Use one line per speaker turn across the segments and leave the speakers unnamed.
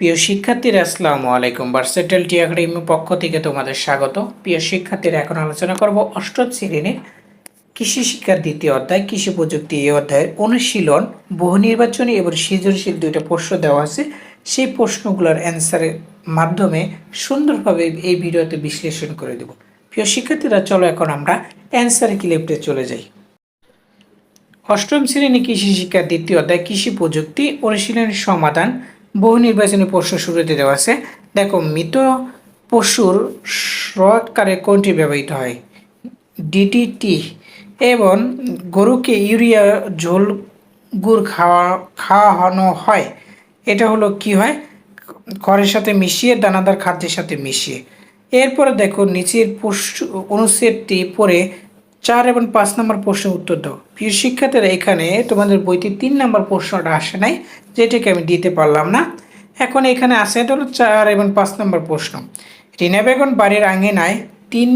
প্রিয় শিক্ষার্থীরা, আসসালামু আলাইকুম। ভার্সেটাল টি একাডেমির পক্ষ থেকে তোমাদের স্বাগত। প্রিয় শিক্ষার্থীরা, এখন আলোচনা করব অষ্টম শ্রেণির কৃষি শিক্ষার দ্বিতীয় অধ্যায়, কৃষি প্রযুক্তি এই অধ্যায়ের অনুশীলন, বহু নির্বাচনী এবং সৃজনশীল দুইটা প্রশ্ন দেওয়া আছে। সেই প্রশ্নগুলোর অ্যান্সারের মাধ্যমে সুন্দরভাবে এই ভিডিওতে বিশ্লেষণ করে দেব। প্রিয় শিক্ষার্থীরা, চলো এখন আমরা অ্যান্সার ক্লিপটে চলে যাই। অষ্টম শ্রেণি কৃষি শিক্ষার দ্বিতীয় অধ্যায়, কৃষি প্রযুক্তি অনুশীলনের সমাধান বহু নির্বাচনী প্রশ্ন শুরুতে দেওয়া আছে। দেখো, মৃত পশুর সৎকারে কোনটি ব্যবহৃত হয়? ডিডিটি এবং গরুকে ইউরিয়া, ঝোল, গুড় খাওয়া, খাওয়ানো হয়। এটা হলো কি হয়? খড়ের সাথে মিশিয়ে, দানাদার খাদ্যের সাথে মিশিয়ে। এরপরে দেখো, নিচের প্রশ্ন অনুচ্ছেদটি পড়ে চার এবং পাঁচ নম্বর প্রশ্নের উত্তর দাও। প্রিয় শিক্ষার্থীরা, এখানে তোমাদের বইতে তিন নম্বর প্রশ্নটা আসে নাই, যেটাকে আমি দিতে পারলাম না। এখন এখানে আসে হলো চার এবং পাঁচ নম্বর প্রশ্ন। রিনা বেগম বাড়ির আঙিনায় তিন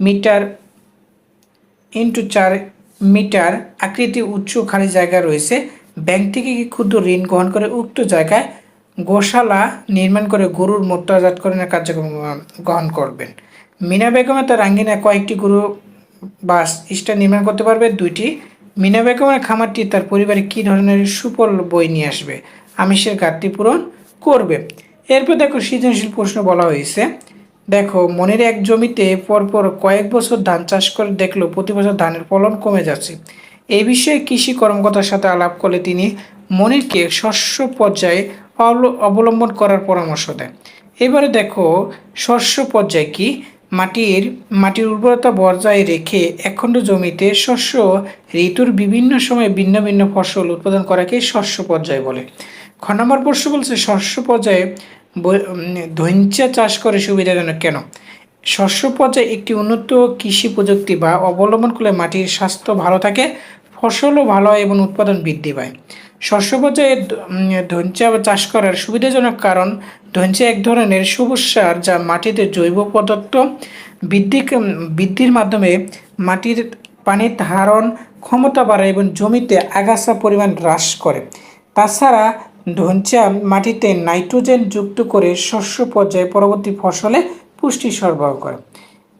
মিটার ইন্টু চার মিটার আকৃতি উচ্চ খালি জায়গা রয়েছে। ব্যাংক থেকে কি ক্ষুদ্র ঋণ গ্রহণ করে উক্ত জায়গায় গোশালা নির্মাণ করে গরুর মোত্তাজাতকরণের কার্যক্রম গ্রহণ করবেন? মিনা বেগমে তার আঙ্গিনায় কয়েকটি গরু বাস স্টার নির্মাণ করতে পারবে দুইটি। মিনা বেগমের খামারটি তার পরিবারে কী ধরনের সুফল বই নিয়ে আসবে? আমিষের ঘাটতি পূরণ করবে। এরপর দেখো সৃজনশীল প্রশ্ন বলা হয়েছে। দেখো, মনের এক জমিতে পরপর কয়েক বছর ধান চাষ করে দেখল প্রতি বছর ধানের ফলন কমে যাচ্ছে। এই বিষয়ে কৃষি কর্মকর্তার সাথে আলাপ করলে তিনি মনিরকে শস্য পর্যায়ে অবল- অবলম্বন করার পরামর্শ দেন। এবারে দেখো, শস্য পর্যায় কি? মাটির মাটির উর্বরতা বজায় রেখে একখণ্ড জমিতে শস্য, ঋতুর বিভিন্ন সময়ে ভিন্ন ভিন্ন ফসল উৎপাদন করাকে শস্য পর্যায় বলে। খ নম্বর প্রশ্ন বলছে, শস্য পর্যায়ে ধৈঞ্চা চাষ করে সুবিধাজনক কেন? শস্য পর্যায়ে একটি উন্নত কৃষি প্রযুক্তি বা অবলম্বন করলে মাটির স্বাস্থ্য ভালো থাকে, ফসলও ভালো হয় এবং উৎপাদন বৃদ্ধি পায়। শস্য পর্যায়ে ধৈঞ্চা চাষ করার সুবিধাজনক কারণ ধৈঞ্চা এক ধরনের সবুজ সার যা মাটিতে জৈব পদার্থ বৃদ্ধি বৃদ্ধির মাধ্যমে মাটির পানির ধারণ ক্ষমতা বাড়ায় এবং জমিতে আগাছা পরিমাণ হ্রাস করে। তাছাড়া ধঞ্চা মাটিতে নাইট্রোজেন যুক্ত করে শস্য পর্যায়ে পরবর্তী ফসলে পুষ্টি সরবরাহ করে।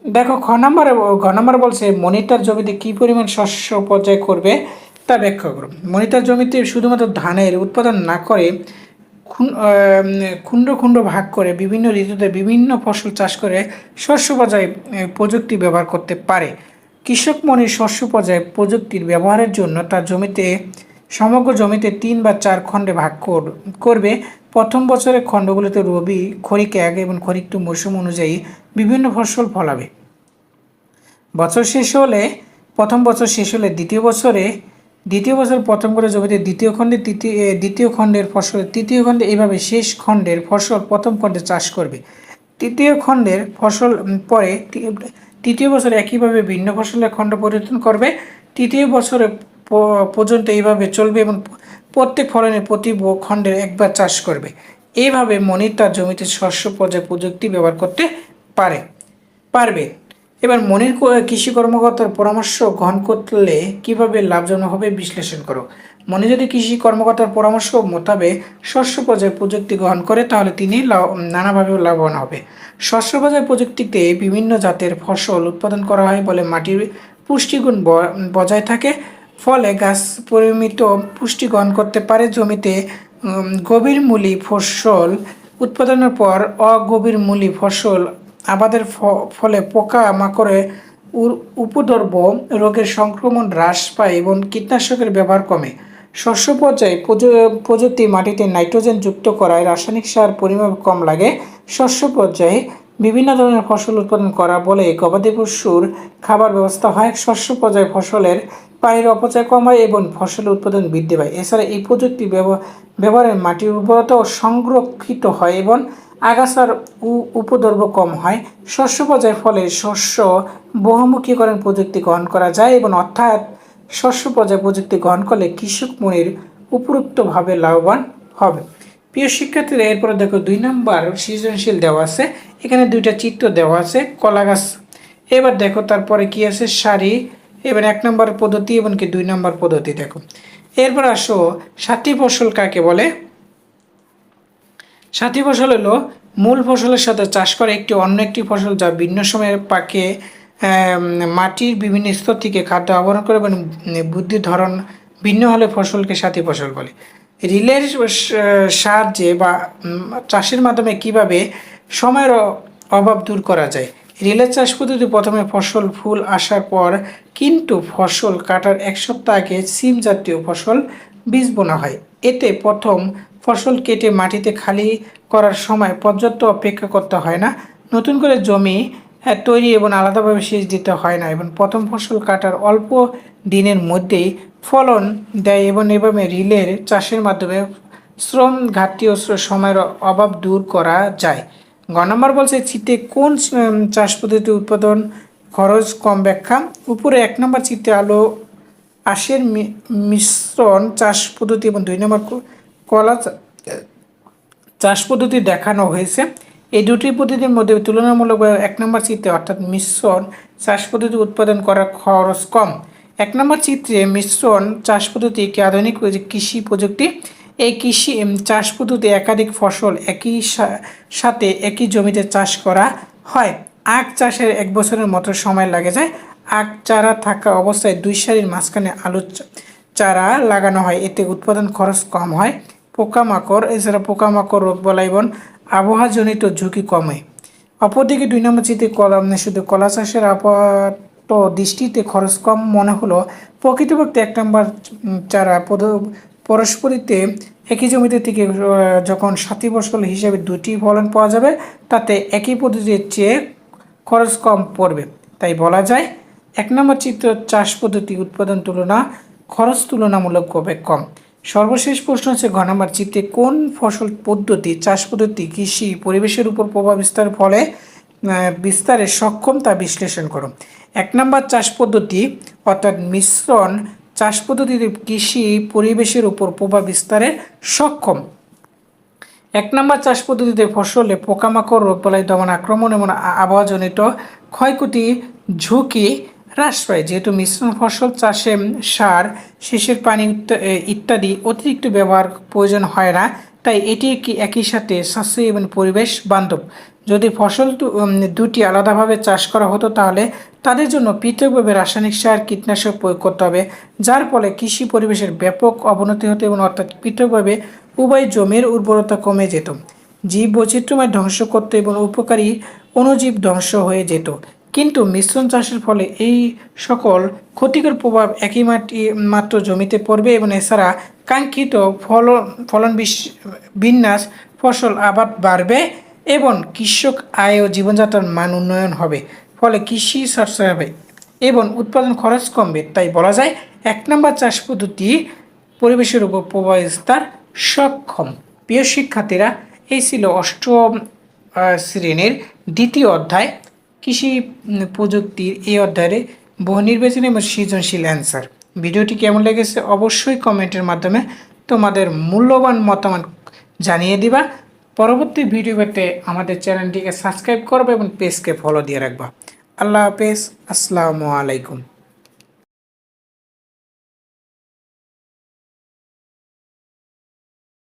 দেখো, খ নম্বরে ঘ নম্বর বলছে, মনিটার জমিতে কী পরিমাণ শস্য পর্যায় করবে তা ব্যাখ্যা করো। মনিটার জমিতে শুধুমাত্র ধানের উৎপাদন না করে খুন্ড খুন্ড ভাগ করে বিভিন্ন ঋতুতে বিভিন্ন ফসল চাষ করে শস্য পর্যায়ে প্রযুক্তি ব্যবহার করতে পারে। কৃষক মনে শস্য পর্যায়ে প্রযুক্তির ব্যবহারের জন্য তার জমিতে, সমগ্র জমিতে তিন বা চার খণ্ডে ভাগ কর- করবে। প্রথম বছরের খণ্ডগুলোতে রবি, খরিক এক এবং খরিক টু মৌসুম অনুযায়ী বিভিন্ন ফসল ফলাবে। বছর শেষ হলে, প্রথম বছর শেষ হলে দ্বিতীয় বছরে দ্বিতীয় বছর প্রথম করে জমিতে দ্বিতীয় খণ্ডে তৃতীয় দ্বিতীয় খণ্ডের ফসল, তৃতীয় খণ্ডে এইভাবে শেষ খণ্ডের ফসল প্রথম খণ্ডে চাষ করবে। তৃতীয় খণ্ডের ফসল পরে তৃতীয় বছর একইভাবে ভিন্ন ফসলের খণ্ড পরিবর্তন করবে। তৃতীয় বছরে পর্যন্ত এইভাবে চলবে এবং প্রত্যেক ফলনের প্রতি খণ্ডের একবার চাষ করবে। এইভাবে মনির তার জমিতে শস্য পর্যায়ে প্রযুক্তি ব্যবহার করতে পারে, পারবে। এবার মনির কৃষি কর্মকর্তার পরামর্শ গ্রহণ করলে কীভাবে লাভজনক হবে বিশ্লেষণ করো। মনে যদি কৃষি কর্মকর্তার পরামর্শ মোতাবেক শস্য পর্যায়ে প্রযুক্তি গ্রহণ করে, তাহলে তিনি নানাভাবে লাভবান হবে। শস্য পর্যায়ে প্রযুক্তিতে বিভিন্ন জাতের ফসল উৎপাদন করা হয় বলে মাটির পুষ্টিগুণ বজায় থাকে। ফলে গাছ পরিমিত পুষ্টি গ্রহণ করতে পারে। জমিতে গভীর গভীরমূলী ফসল উৎপাদনের পর অগভীরমূলী ফসল আবাদের ফলে পোকা মাকড়ে উপদ্রব, রোগের সংক্রমণ হ্রাস পায় এবং কীটনাশকের ব্যবহার কমে। শস্য পর্যায়ে প্রযু- প্রযুক্তি মাটিতে নাইট্রোজেন যুক্ত করায় রাসায়নিক সার পরিমাপ কম লাগে। শস্য পর্যায়ে বিভিন্ন ধরনের ফসল উৎপাদন করা বলে গবাদি পশুর খাবার ব্যবস্থা হয়। শস্য পর্যায়ে ফসলের পানির অপচয় কম হয় এবং ফসলের উৎপাদন বৃদ্ধি পায়। এছাড়া এই প্রযুক্তি ব্যবহারের মাটির উর্বরতাও সংরক্ষিত হয় এবং আগাছার উপদ্রব কম হয়। শস্য পর্যায়ের ফলে শস্য বহুমুখীকরণ প্রযুক্তি গ্রহণ করা যায় এবং অর্থাৎ শস্য পর্যায় প্রযুক্তি গ্রহণ করলে কৃষক মনির উপরুক্তভাবে লাভবান হবে। প্রিয় শিক্ষার্থীরা, এরপরে দেখো দুই নম্বর সৃজনশীল দেওয়া আছে। এখানে দুইটা চিত্র দেওয়া আছে, কলা গাছ। এবার দেখো তারপরে কি আছে? শাড়ি এবার এক নম্বর পদ্ধতি এবং কি দুই নম্বর পদ্ধতি দেখো। এরপর আসো, সাতটি ফসল কাকে বলে? সাথী ফসল হলো মূল ফসলের সাথে চাষ করা একটি অন্য একটি ফসল যা ভিন্ন সময়ে পাকে মাটির বিভিন্ন স্তর থেকে খাদ্য আবরণ করে এবং বুদ্ধির ধরন ভিন্ন হলে ফসলকে সাথী ফসল বলে। রিলের সাহায্যে বা চাষের মাধ্যমে কীভাবে সময়ের অভাব দূর করা যায়? রিলের চাষ পদ্ধতি প্রথমে ফসল, ফুল আসার পর কিন্তু ফসল কাটার এক সপ্তাহ আগে সিম জাতীয় ফসল বীজ বোনা হয়। এতে প্রথম ফসল কেটে মাটিতে খালি করার সময় পর্যাপ্ত অপেক্ষা করতে হয় না। নতুন করে জমি তৈরি এবং আলাদাভাবে সেচ দিতে হয় না এবং প্রথম ফসল কাটার অল্প দিনের মধ্যেই ফলন দেয় এবং এভাবে রিলের চাষের মাধ্যমে শ্রম ঘাটতি ও সময়ের অভাব দূর করা যায়। গ নম্বর বলছে চিত্তে কোন চাষ পদ্ধতি উৎপাদন খরচ কম ব্যাখ্যা? উপরে এক নম্বর চিত্তে আলো আশের মিশ্রণ চাষ পদ্ধতি এবং দুই নম্বর কলা চাষ পদ্ধতি দেখানো হয়েছে। এই দুটি পদ্ধতির মধ্যে তুলনামূলকভাবে এক নম্বর চিত্রে অর্থাৎ মিশ্রণ চাষ পদ্ধতি উৎপাদন করার খরচ কম। এক নম্বর চিত্রে মিশ্রণ চাষ পদ্ধতি একটি আধুনিক কৃষি প্রযুক্তি। এই কৃষি চাষ পদ্ধতি একাধিক ফসল একই সাথে একই জমিতে চাষ করা হয়। আখ চাষের এক বছরের মতো সময় লাগে যায়। আখ চারা থাকা অবস্থায় দুই সারির মাঝখানে আলু চারা লাগানো হয়। এতে উৎপাদন খরচ কম হয়। পোকামাকড়, এছাড়া পোকামাকড় রোগ বলাই এবং আবহাওয়াজনিত ঝুঁকি কমে। অপরদিকে দুই নম্বর চিত্রে কলা শুধু কলা চাষের আপাত দৃষ্টিতে খরচ কম মনে হলো প্রকৃতপক্ষে এক নম্বর চারা পরস্পরিতে একই জমিতে থেকে যখন সাথী ফসল হিসেবে দুটি ফলন পাওয়া যাবে, তাতে একই পদ্ধতির চেয়ে খরচ কম পড়বে। তাই বলা যায় এক নম্বর চিত্র, চাষ পদ্ধতি উৎপাদন তুলনা, খরচ তুলনামূলকভাবে কম। সর্বশেষ প্রশ্ন হচ্ছে, ঘ নম্বর চিত্রে কোন ফসল পদ্ধতি, চাষ পদ্ধতি, কৃষি, পরিবেশের উপর প্রভাব বিস্তার ফলে বিস্তারে সক্ষম তা বিশ্লেষণ করো এক নম্বর চাষ পদ্ধতি, অর্থাৎ মিশ্রণ, চাষ পদ্ধতিতে কৃষি, পরিবেশের উপর প্রভাব বিস্তারে সক্ষম। এক নম্বর চাষ পদ্ধতিতে ফসলে পোকামাকড়, রোগবালাই, দমন আক্রমণ এবং আবহাওয়াজনিত ক্ষয়ক্ষতি, ঝুঁকি হ্রাস পায়, যেহেতু মিশ্রণ ফসল, চাষে সার, সেচের পানি ইত্যাদি অতিরিক্ত ব্যবহার প্রয়োজন হয় না। তাই এটি একই সাথে স্বাস্থ্য এবং পরিবেশ বান্ধব। যদি ফসল দুটি আলাদাভাবে চাষ করা হতো তাহলে তাদের জন্য পৃথকভাবে রাসায়নিক সার, কীটনাশক প্রয়োগ করতে হবে, যার ফলে কৃষি পরিবেশের ব্যাপক অবনতি হতো এবং অর্থাৎ পৃথকভাবে উভয় জমির উর্বরতা কমে যেত। জীব বৈচিত্র্যময় ধ্বংস করতে এবং উপকারী অণুজীব ধ্বংস হয়ে যেত। কিন্তু মিশ্রণ চাষের ফলে এই সকল ক্ষতিকর প্রভাব একই মাটি, মাত্র জমিতে পড়বে এবং এছাড়া কাঙ্ক্ষিত ফলন ফলন বিন্যাস ফসল আবাদ বাড়বে এবং কৃষক আয় ও জীবনযাত্রার মান উন্নয়ন হবে, ফলে কৃষি সাশ্রয় হবে এবং উৎপাদন খরচ কমবে। তাই বলা যায়, এক নম্বর চাষ পদ্ধতি পরিবেশের উপর প্রভাব বিস্তার সক্ষম। প্রিয় শিক্ষার্থীরা, এই ছিল অষ্টম শ্রেণির দ্বিতীয় অধ্যায়। কৃষি প্রযুক্তির এই অধ্যায়ে বহুনির্বাচন এবং সৃজনশীল অ্যান্সার ভিডিওটি কেমন লেগেছে অবশ্যই কমেন্টের মাধ্যমে তোমাদের মূল্যবান মতামত জানিয়ে দিবা। পরবর্তী ভিডিওতে আমাদের চ্যানেলটিকে সাবস্ক্রাইব করবে এবং পেজকে ফলো দিয়ে রাখবা। আল্লাহ হাফেজ। আসসালামু আলাইকুম।